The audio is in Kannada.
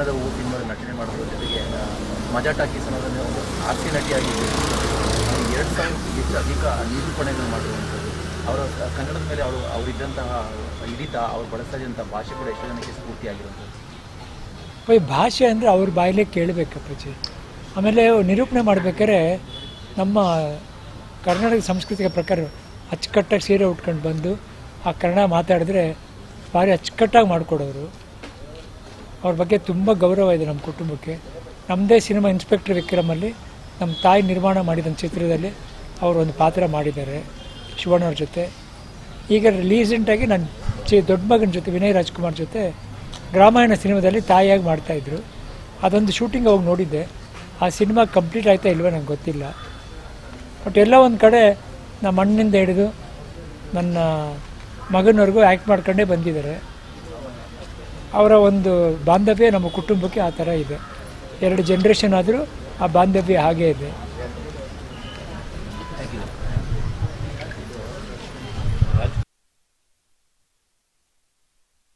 ಬಣ್ಣದ ಹೂವು ಸಿನಿಮಾದ ನಟನೆ ಮಾಡೋದ್ರ ಜೊತೆಗೆ ಮಜಾ ಟಾಕೀಸ್ ಅನ್ನೋದನ್ನ ಒಂದು ಆಸ್ತಿ ನಟಿಯಾಗಿದ್ದು ಎರಡು ಸಾವಿರಕ್ಕೂ ಹೆಚ್ಚು ಅಧಿಕ ನಿರೂಪಣೆಗಳು ಮಾಡಿರುವಂಥದ್ದು ಅವರ ಕನ್ನಡದ ಮೇಲೆ ಅವರು, ಅವರಿದ್ದಂತಹ ಹಿಡಿತ ಅವ್ರು ಬಳಸ್ತಾ ಭಾಷೆ ಕೂಡ ಎಷ್ಟು ಜನಕ್ಕೆ ಸ್ಫೂರ್ತಿಯಾಗಿರುವಂಥದ್ದು. ಈ ಭಾಷೆ ಅಂದರೆ ಅವ್ರ ಬಾಯಲ್ಲೇ ಕೇಳಬೇಕಪ್ಪಾಜಿ ಆಮೇಲೆ ನಿರೂಪಣೆ ಮಾಡಬೇಕಾದ್ರೆ ನಮ್ಮ ಕರ್ನಾಟಕ ಸಂಸ್ಕೃತಿಯ ಪ್ರಕಾರ ಅಚ್ಚುಕಟ್ಟಾಗಿ ಸೀರೆ ಉಟ್ಕೊಂಡು ಬಂದು ಆ ಕನ್ನಡ ಮಾತಾಡಿದ್ರೆ ಭಾರಿ ಅಚ್ಚುಕಟ್ಟಾಗಿ ಮಾಡಿಕೊಡೋರು. ಅವ್ರ ಬಗ್ಗೆ ತುಂಬ ಗೌರವ ಇದೆ ನಮ್ಮ ಕುಟುಂಬಕ್ಕೆ. ನಮ್ಮದೇ ಸಿನಿಮಾ ಇನ್ಸ್ಪೆಕ್ಟರ್ ವಿಕ್ರಮಲ್ಲಿ ನಮ್ಮ ತಾಯಿ ನಿರ್ಮಾಣ ಮಾಡಿದ ಚಿತ್ರದಲ್ಲಿ ಅವರು ಒಂದು ಪಾತ್ರ ಮಾಡಿದ್ದಾರೆ ಶಿವಣ್ಣವ್ರ ಜೊತೆ. ಈಗ ರೀಸೆಂಟಾಗಿ ನನ್ನ ಚಿ ದೊಡ್ಡ ಮಗನ ಜೊತೆ, ವಿನಯ್ ರಾಜ್ಕುಮಾರ್ ಜೊತೆ ರಾಮಾಯಣ ಸಿನಿಮಾದಲ್ಲಿ ತಾಯಿಯಾಗಿ ಮಾಡ್ತಾಯಿದ್ರು ಅದೊಂದು ಶೂಟಿಂಗ್ ಹೋಗಿ ನೋಡಿದ್ದೆ. ಆ ಸಿನಿಮಾ ಕಂಪ್ಲೀಟ್ ಆಯ್ತಾ ಇಲ್ವೋ ನಂಗೆ ಗೊತ್ತಿಲ್ಲ. ಬಟ್ ಎಲ್ಲ ಒಂದು ಕಡೆ ನಮ್ಮ ಅಣ್ಣಿಂದ ಹಿಡಿದು ನನ್ನ ಮಗನವರೆಗೂ ಆ್ಯಕ್ಟ್ ಮಾಡ್ಕೊಂಡೇ ಬಂದಿದ್ದಾರೆ. ಅವರ ಒಂದು ಬಾಂಧವ್ಯ ನಮ್ಮ ಕುಟುಂಬಕ್ಕೆ ಆ ಥರ ಇದೆ. ಎರಡು ಜನ್ರೇಷನ್ ಆದರೂ ಆ ಬಾಂಧವ್ಯ ಹಾಗೇ ಇದೆ.